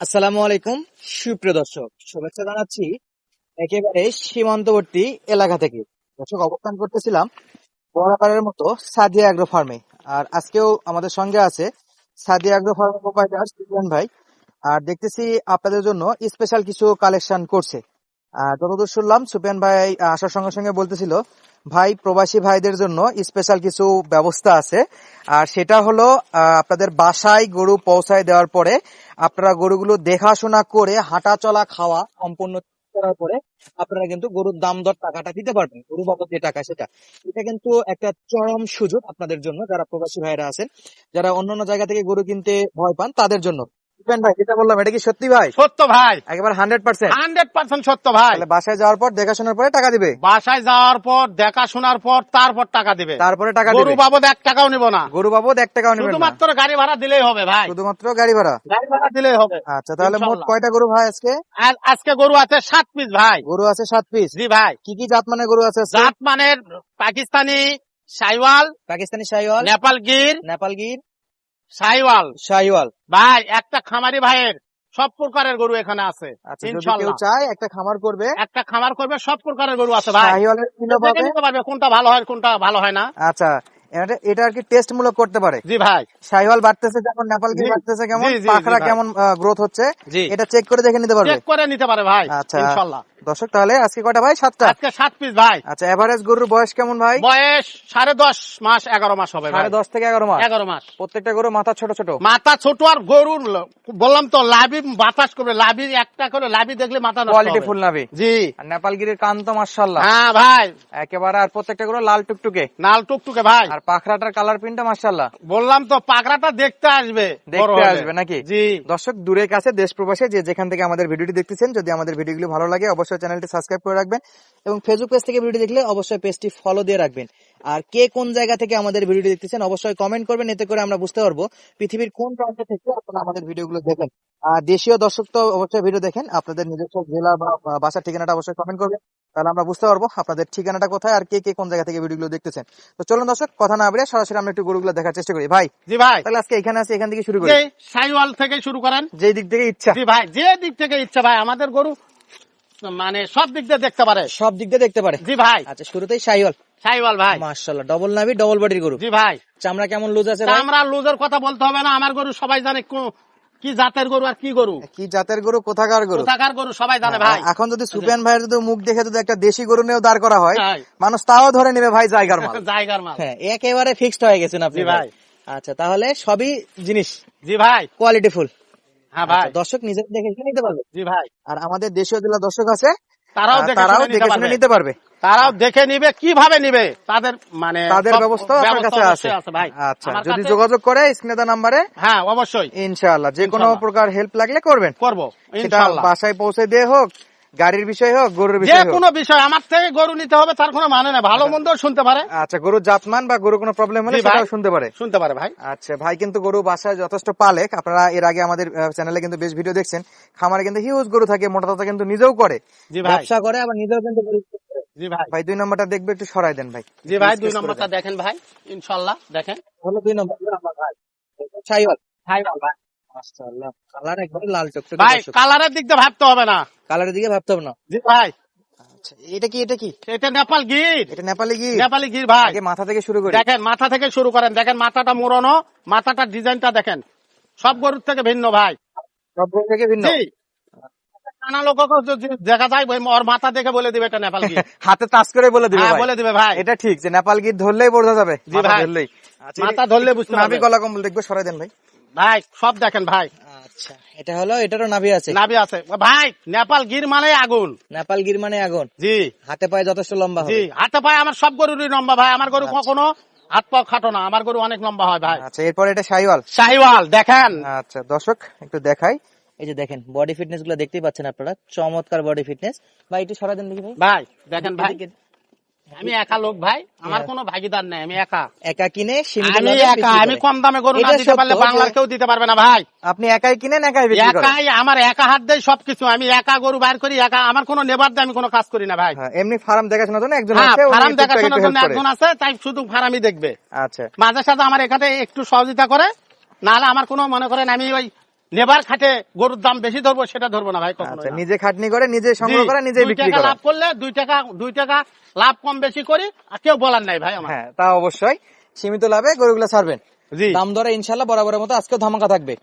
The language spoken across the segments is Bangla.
আসসালামু আলাইকুম, সুপ্রিয় দর্শক। শুভেচ্ছা জানাচ্ছি একেবারে সীমান্তবর্তী এলাকা থেকে। দর্শক, অবস্থান করতেছিলাম বরাবরের মতো সাদিয়া অ্যাগ্রো ফার্মে আর আজকেও আমাদের সঙ্গে আছে সাদিয়া অ্যাগ্রো ফার্মের প্রোপাইটার সুফিয়ান ভাই। আর দেখতেছি আপনাদের জন্য স্পেশাল কিছু কালেকশন করছে। আর যতদূর শুনলাম সুফিয়ান ভাই আসার সঙ্গে সঙ্গে বলতেছিল ভাই, প্রবাসী ভাইদের জন্য স্পেশাল কিছু ব্যবস্থা আছে। আর সেটা হলো আপনাদের বাসায় গরু পৌঁছায় দেওয়ার পরে আপনারা গরুগুলো দেখাশোনা করে, হাঁটা চলা, খাওয়া সম্পূর্ণ করার পরে আপনারা কিন্তু গরুর দাম দর টাকাটা দিতে পারবেন, গরু বাবদ যে টাকা সেটা। এটা কিন্তু একটা চরম সুযোগ আপনাদের জন্য, যারা প্রবাসী ভাইরা আছেন। যারা অন্যান্য জায়গা থেকে গরু কিনতে ভয় পান, তাদের জন্য। সুফিয়ান ভাই যেটা বললাম এটা কি সত্যি ভাই? সত্য ভাই। একেবারে হান্ড্রেড পার্সেন্ট হান্ড্রেড পার্সেন্ট সত্য ভাই। তাহলে বাসায় যাওয়ার পর দেখাশোনার পরে টাকা দিবে? বাসায় যাওয়ার পর দেখাশোনার পর তারপর টাকা দিবে। তারপরে টাকা গরু বাবদ এক টাকাও নিব না। গরু বাবদ এক টাকাও নেবেন না। শুধুমাত্র গাড়ি ভাড়া দিলেই হবে ভাই। শুধুমাত্র গাড়ি ভাড়া? গাড়ি ভাড়া দিলেই হবে। আচ্ছা তাহলে মোট কয়টা গরু ভাই আজকে? আর আজকে গরু আছে সাত পিস ভাই। গরু আছে সাত পিস জি ভাই। কি কি জাত মানে গরু আছে জাত মানের পাকিস্তানি সাইওয়াল পাকিস্তানি শাহিওয়াল নেপাল গির নেপাল গির। সাইওয়াল। শাহিওয়াল ভাই একটা খামারি ভাইয়ের সব প্রকারের গরু এখানে আছে। আচ্ছা কেউ চায় একটা খামার করবে। একটা খামার করবে সব প্রকারের গরু আছে ভাই। পারবে কোনটা ভালো হয় কোনটা ভালো হয় না। আচ্ছা এটা আর কি টেস্ট মূলক করতে পারে। জি ভাই। শাহিওয়াল বাড়তেছে যেমন নেপাল জি। বাড়তেছে কেমন পাখরা কেমন গ্রোথ হচ্ছে। এটা চেক করে দেখে নিতে পারবে। চেক করে নিতে পারে ভাই আচ্ছা। দর্শক তাহলে আজকে কয়টা ভাই? সাতটা। আজকে সাত পিস ভাই। আচ্ছা এভারেজ গরুর বয়স কেমন ভাই? বয়স সাড়ে দশ মাস এগারো মাস হবে সাড়ে দশ থেকে এগারো মাস। এগারো মাস। প্রত্যেকটা গরু মাথা ছোট ছোট। মাথা ছোট আর গরুর বললাম তো লাভি বাতাস করবে লাভি একটা করে লাভি দেখলে মাথা কোয়ালিটি ফুল নাবি জি। আর নেপাল কান তো মার্শাল্লাহ হ্যাঁ ভাই। একেবারে আর প্রত্যেকটা গরু লাল টুকটুকে। লাল টুকটুকে ভাই। আর পাখরাটার কালার প্রিন্টটা মার্শাল্লাহ বললাম তো পাখরাটা দেখতে আসবে দেখতে আসবে নাকি? জি। দর্শক দূরের কাছে দেশ প্রবাসে যে যেখান থেকে আমাদের ভিডিওটি দেখতেছেন যদি আমাদের ভিডিওগুলো ভালো লাগে অবশ্যই চ্যানেলটি সাবস্ক্রাইব করে রাখবেন এবং ফেসবুক পেজ থেকে ভিডিও দেখলে অবশ্যই পেজটি ফলো দিয়ে রাখবেন। আর কে কোন জায়গা থেকে আমাদের ভিডিওটি দেখতেছেন অবশ্যই কমেন্ট করবেন এতে করে আমরা বুঝতে পারব পৃথিবীর কোন প্রান্ত থেকে আপনারা আমাদের ভিডিওগুলো দেখেন। আর দেশীয় দর্শক তো অবশ্যই ভিডিও দেখেন আপনাদের নিজস্ব জেলা বা বাসার ঠিকানাটা অবশ্যই কমেন্ট করবেন তাহলে আমরা বুঝতে পারব আপনাদের ঠিকানাটা কোথায় আর কে কে কোন জায়গা থেকে ভিডিওগুলো দেখতেছেন। তো চলুন দর্শক কথা না বলে সরাসরি আমরা একটু গরুগুলো দেখার চেষ্টা করি। ভাই জি ভাই। তাহলে আজকে এখানে আছে এখান থেকে শুরু করি। সাইওয়াল থেকে শুরু করেন যেই দিক থেকে ইচ্ছা। জি ভাই যে দিক থেকে ইচ্ছা ভাই আমাদের গরু মানে সব দিক দিয়ে দেখতে পারে। সব দিক দিয়ে দেখতে পারে। জি ভাই। আচ্ছা শুরুতেই শাহিওয়াল সাইওয়াল ভাই। মাশাআল্লাহ ডবল নাভি ডবল বডির গরু। জি ভাই। চামড়া কেমন লুজ আছে আমরা লুজের কথা বলতে হবে না আমার গরু সবাই জানে কো- কি জাতের গরু আর কি গরু। কি জাতের গরু কোথাকার গরু? কোথাকার গরু সবাই জানে ভাই। এখন যদি সুপিয়ান ভাইয়ের যদি মুখ দেখে যদি একটা দেশি গরু নিয়েও দাঁড় করা হয়। মানুষ তাও ধরে নেবে ভাই জায়গার মাল। জায়গার মাল। হ্যাঁ একেবারে ফিক্সড হয়ে গেছেন আপনি জি ভাই। ভাই। আচ্ছা তাহলে সবই জিনিস। জি ভাই। কোয়ালিটি ফুল হ্যাঁ ভাই। দর্শক নিজে দেখে শুনে নিতে পারবে? জি ভাই। আর আমাদের দেশীয় জেলা দর্শক আছে তারাও দেখে তারাও দেখে শুনে নিতে পারবে। তারাও দেখে নিবে কীভাবে নিবে? তাদের মানে তাদের ব্যবস্থা আপনার কাছে আছে। ভাই। আচ্ছা যদি যোগাযোগ করে স্ক্রিনে নাম্বারে হ্যাঁ অবশ্যই। ইনশাআল্লাহ যে কোনো প্রকার হেল্প লাগলে করবেন। করব ইনশাআল্লাহ। বাসায় পৌঁছে দিয়ে হোক গাড়ির বিষয় হোক গরুর বিষয় হোক। কোনো বিষয় আমার থেকে গরু নিতে হবে তার কোনো মানে না। ভালো মন্দ শুনতে পারে। আচ্ছা গরুর জাতমান বা গরু কোনো প্রবলেম হলে সেটাও শুনতে পারে। শুনতে পারে ভাই। আচ্ছা ভাই কিন্তু গরু বাসায় যথেষ্ট পালে আপনারা এর আগে আমাদের চ্যানেলে কিন্তু বেশ ভিডিও দেখছেন। খামারে কিন্তু হিউজ গরু থাকে মোটা তাতা কিন্তু নিজেও করে। ব্যবসা করে আবার নিজেও কিন্তু গরু জি ভাই। ভাই দুই নম্বরটা দেখবে একটু সরাই দেন ভাই। জি ভাই দুই নম্বরটা দেখেন ভাই। ইনশাল্লাহ দেখেন। হলো দুই নম্বর ভাই। সাইওয়াল। ভাই ভাই। মাশাআল্লাহ। কালার একবারে লাল টকটকে ভাই কালারের দিক দিয়ে ভাবতে হবে না। কালারের দিকে ভাবতে হবে না। জি ভাই। আচ্ছা এটা কি এটা কি? এটা নেপাল গির। এটা নেপালি কি নেপালি গির ভাই। আগে মাথা থেকে শুরু করি। দেখেন মাথা থেকে শুরু করেন। দেখেন মাথাটা মুড়ানো মাথাটার ডিজাইনটা দেখেন। সব গরুর থেকে ভিন্ন ভাই। সব গরু থেকে ভিন্ন? নানা লোক দেখা যায় ওর মাথা দেখে বলে দিবে এটা নেপাল গির। হাতে টাচ করে বলে দিবে হ্যাঁ বলে দিবে ভাই। এটা ঠিক যে নেপাল গির ধরলেই বোঝা যাবে। জি মাথা ভাই। ধরলেই। আচ্ছা, মাথা ধরলে বুঝতে পারবে গলা কম্বল দেখবে সরাই দেন ভাই। ভাই সব দেখেন ভাই। আচ্ছা এটা হলো এটারও নাভি আছে? নাভি আছে। ভাই নেপাল গির মানে আগুন। নেপাল গির মানে আগুন? জি। হাতে পায়ে যথেষ্ট লম্বা জি হাতে পায়ে আমার সব গরুরই লম্বা ভাই। আমার গরু কখনো হাত পা খাটো না আমার গরু অনেক লম্বা হয় ভাই। আচ্ছা এরপর এটা শাহিওয়াল? শাহিওয়াল দেখেন। আচ্ছা দর্শক একটু দেখাই। এই যে দেখেন বডি ফিটনেসগুলো দেখতেই পাচ্ছেন আপনারা। চমৎকার বডি ফিটনেস ভাই একটু দেন দেখি ভাই। ভাই দেখেন ভাই। আমি একা লোক ভাই আমার কোনো ভাগিদার নেই আমি একা। একা কিনে আমি একা আমি কম দামে গরু না দিতে পারলে বাংলার কেউ দিতে পারবে না ভাই। আপনি একাই কিনেন একাই বিক্রি করেন। একাই আমার একা হাত দেয় সবকিছু আমি একা গরু বাইর করি একা আমার কোনো নেবার দিয়ে আমি কোনো কাজ করি না ভাই। হ্যাঁ, এমনি ফার্ম দেখাশোনার জন্য একজন হ্যাঁ আছে ফার্ম দেখাশোনার জন্য একজন আছে তাই শুধু ফার্মই দেখবে। আচ্ছা। মাঝে সাথে আমার এখানে একটু সহযোগিতা করে নাহলে আমার কোনো মনে করেন আমি ওই নেবার খাটে গরুর দাম বেশি ধরবো সেটা ধরবো না ভাই কখনো আচ্ছা নিজে খাটনি করে নিজে সংগ্রহ করে নিজে বিক্রি করা। লাভ করলে দুই টাকা দুই টাকা লাভ কম বেশি করি আর কেউ বলার নাই ভাই আমার। হ্যাঁ তা অবশ্যই। সীমিত লাভে গরুগুলো ছাড়বেন। জি। দাম দরে ইনশাল্লাহ বরাবরের মতো আজকেও ধামাকা থাকবে।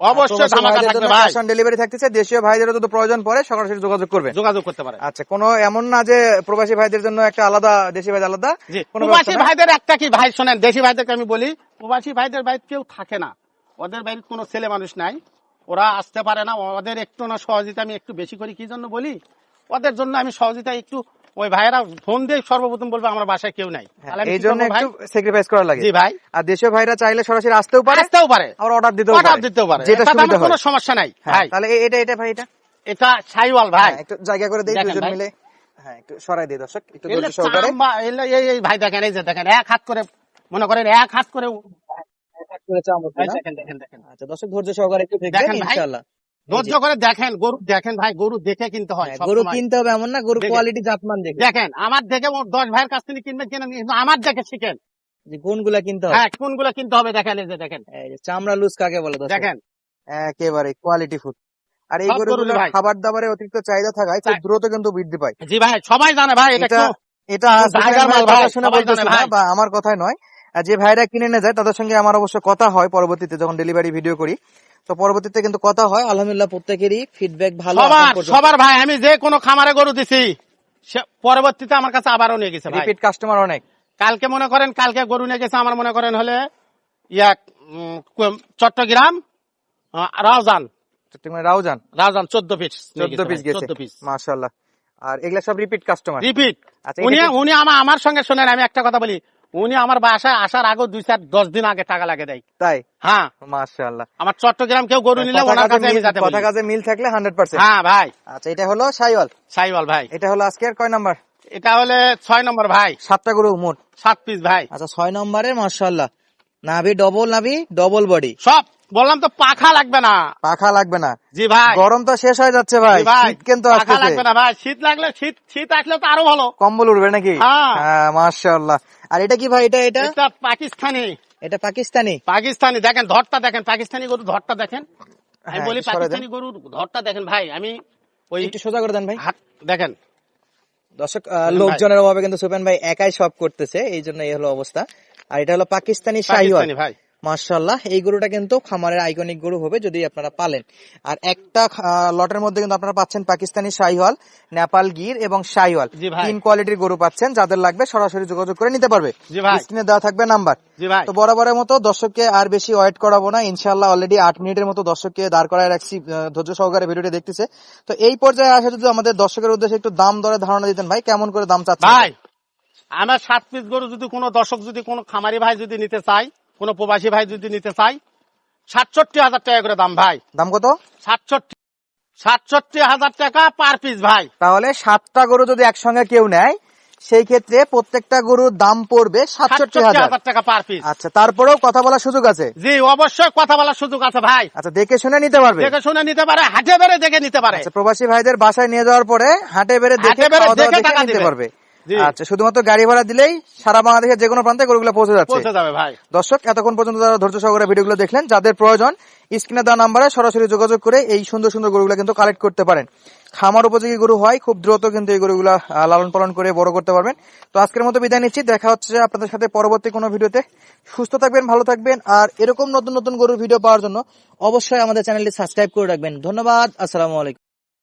অবশ্যই ধামাকা থাকবে ভাই। ডেলিভারি থাকতেছে দেশীয় ভাইদেরও যদি প্রয়োজন পড়ে সরাসরি যোগাযোগ করবেন যোগাযোগ করতে পারে। আচ্ছা কোনো এমন না যে প্রবাসী ভাইদের জন্য একটা আলাদা দেশি ভাই আলাদা প্রবাসী ভাইদের একটা কি? ভাই শোনেন দেশি ভাইদেরকে আমি বলি প্রবাসী ভাইদের বাড়িতে কেউ থাকে না। ওদের বাড়িতে কোনো ছেলে মানুষ নাই। ওরা আসতে পারে না ওদের একটু না সহযোগিতা আমি একটু বেশি করি কি জন্য বলি? ওদের জন্য আমি সহযোগিতা একটু ওই ভাইয়েরা ফোন দিয়ে সর্বপ্রথম বলবে আমার বাসায় কেউ নাই। হ্যাঁ, এই জন্য একটু স্যাক্রিফাইস করা লাগে। জি ভাই। আর দেশীয় ভাইরা চাইলে সরাসরি আসতেও পারে আসতেও পারে। আবার অর্ডার দিতেও অর্ডার দিতেও পারে। যেটা সুবিধা কোনো সমস্যা নাই হ্যাঁ, ভাই। তাহলে এটা এটা ভাই এটা? এটা ছাইওয়াল ভাই। হ্যাঁ, একটু জায়গা করে দেই দুজন মিলে। হ্যাঁ একটু সরাই দিই দর্শক একটু ধৈর্য সহকারে। এই ভাই দেখেন এই যে দেখেন এক হাত করে মনে করেন এক হাত করে এই দেখেন দেখেন দেখেন। আচ্ছা দর্শক ধৈর্য সহকারে একটু দেখবেন ইনশাআল্লাহ। ধৈর্য করে দেখেন গরু দেখেন ভাই গরু দেখে কিনতে হয় হ্যাঁ, গরু কিনতে হবে এমন না গরু কোয়ালিটি জাতমান দেখে। দেখেন আমার দেখে দশ ভাইয়ের কাছ থেকে কিনবেন কিন্তু আমার দেখে শিখেন। যে কোনগুলা কিনতে হবে। হ্যাঁ কোনগুলো কিনতে হবে দেখেন এই যে দেখেন। চামড়া লুজ কাকে বলে দেখেন। একেবারে কোয়ালিটি ফুড আর এই গরুগুলো খাবার দাবারে অতিরিক্ত চাহিদা থাকায় খুব দ্রুত কিন্তু বৃদ্ধি পায়। জি ভাই সবাই জানে ভাই এটা এটা শুনে। বা আমার কথাই নয়। যে ভাইরা কিনে নিয়ে যায় তাদের সঙ্গে আমার অবশ্য কথা হয় পরবর্তীতে যখন ডেলিভারি ভিডিও করি। তো পরবর্তীতে কিন্তু কথা হয় আলহামদুলিল্লাহ প্রত্যেকেরই ফিডব্যাক ভালো সবার সবার ভাই আমি যে কোনো খামারে গরু দিছি পরবর্তীতে আমার কাছে আবারও নিয়ে গেছে রিপিট কাস্টমার অনেক। কালকে মনে করেন কালকে গরু নিয়ে গেছে আমার মনে করেন হলে ইয়া চট্টগ্রাম রাউজান। রাউজান? রাউজান চোদ্দ পিস চোদ্দ পিস গেছে। চোদ্দ পিস মাশাল্লাহ আর এগুলা সব রিপিট কাস্টমার রিপিট আচ্ছা, উনি উনি আমার আমার সঙ্গে শোনেন আমি একটা কথা বলি। উনি আমার বাসায় আসার আগে দুই চার দশ দিন আগে টাকা লাগে দেয়। তাই? হ্যাঁ। মাশাল্লাহ আমার চট্টগ্রাম কেউ গরু নিলে ওনার কাছে আমি কথা কাজে মিল থাকলে হান্ড্রেড পার্সেন্ট হ্যাঁ ভাই। আচ্ছা এটা হলো সাইওয়াল। সাইওয়াল ভাই। এটা হলো আজকের কয় নাম্বার? এটা হলে ছয় নম্বর ভাই। সাতটা গরু মোট। সাত পিস ভাই। আচ্ছা ছয় নম্বরের মার্শাল্লাহ নাভি ডবল নাভি ডবল বডি সব। বললাম তো পাখা লাগবে না। পাখা লাগবে না। জি ভাই। গরম তো শেষ হয়ে যাচ্ছে ভাই শীত কিন্তু পাখা লাগবে না ভাই। শীত লাগলে শীত শীত আসলে তো আরও ভালো। কম্বল উঠবে নাকি? হ্যাঁ। হ্যাঁ মাশাআল্লাহ। আর এটা কি ভাই এটা এটা? এটা পাকিস্তানি। এটা পাকিস্তানি? পাকিস্তানি। দেখেন ধরটা দেখেন। পাকিস্তানি গরু ধরটা দেখেন। আমি হ্যাঁ, বলি পাকিস্তানি গরুর ধরটা দেখেন ভাই। আমি ওই একটু সোজা করে দেন ভাই। দেখেন। দর্শক লোকজনের অভাবে কিন্তু সুপেন ভাই একাই সব করতেছে। এই জন্য এই হলো অবস্থা। আর এটা হলো পাকিস্তানি শাহিওয়াল। পাকিস্তানি ভাই। মার্শাল্লাহ এই গরুটা কিন্তু খামারের আইকনিক গরু হবে যদি আপনারা পালেন। আর একটা লটের মধ্যে কিন্তু আপনারা পাচ্ছেন পাকিস্তানি শাহিওয়াল নেপাল গির এবং শাহিওয়াল তিন কোয়ালিটির গরু পাচ্ছেন যাদের লাগবে সরাসরি যোগাযোগ করে নিতে পারবে। স্ক্রিনে দেওয়া থাকবে নাম্বার। তো বরাবরের মতো দর্শককে আর বেশি ওয়েট করাবো না ইনশাল্লাহ অলরেডি আট মিনিটের মতো দর্শককে দাঁড় করায় রাখছি ধৈর্য সহকারে ভিডিওটি দেখতেছে। তো এই পর্যায়ে আসে যদি আমাদের দর্শকের উদ্দেশ্যে একটু দাম দরে ধারণা দিতেন ভাই কেমন করে দাম চাচ্ছেন? ভাই আমার সাত পিস গরু যদি কোনো দর্শক যদি কোনো খামারি ভাই যদি নিতে চাই কোনো প্রবাসী ভাই যদি নিতে চাই সাতষট্টি হাজার টাকা করে দাম ভাই। দাম কত? সাতষট্টি সাতষট্টি হাজার টাকা পার পিস ভাই। তাহলে সাতটা গরু যদি একসঙ্গে কেউ নেয় সেই ক্ষেত্রে প্রত্যেকটা গরুর দাম পড়বে সাতষট্টি হাজার। টাকা পার পিস আচ্ছা তারপরেও কথা বলার সুযোগ আছে? জি অবশ্যই কথা বলার সুযোগ আছে ভাই। আচ্ছা দেখে শুনে নিতে পারবে? দেখে শুনে নিতে পারে হাটে বেড়ে দেখে নিতে পারে। আচ্ছা প্রবাসী ভাইদের বাসায় নিয়ে যাওয়ার পরে হাটে বেড়ে দেখে নিতে পারবে। আচ্ছা শুধুমাত্র গাড়ি ভাড়া দিলেই সারা বাংলাদেশের যে কোনো প্রান্তে গরুগুলো পৌঁছে যাচ্ছে। পৌঁছে যাবে ভাই। দর্শক এতক্ষণ পর্যন্ত যারা ধৈর্য সহকারে ভিডিওগুলো দেখলেন যাদের প্রয়োজন স্ক্রিনে দেওয়া নাম্বারে সরাসরি যোগাযোগ করে এই সুন্দর সুন্দর গরুগুলো কিন্তু কালেক্ট করতে পারেন। খামার উপযোগী গরু হয় খুব দ্রুত কিন্তু এই গরুগুলা লালন পালন করে বড় করতে পারবেন। তো আজকের মতো বিদায় নিচ্ছি দেখা হচ্ছে আপনাদের সাথে পরবর্তী কোনো ভিডিওতে। সুস্থ থাকবেন ভালো থাকবেন আর এরকম নতুন নতুন গরুর ভিডিও পাওয়ার জন্য অবশ্যই আমাদের চ্যানেলটি সাবস্ক্রাইব করে রাখবেন। ধন্যবাদ আসসালামু আলাইকুম।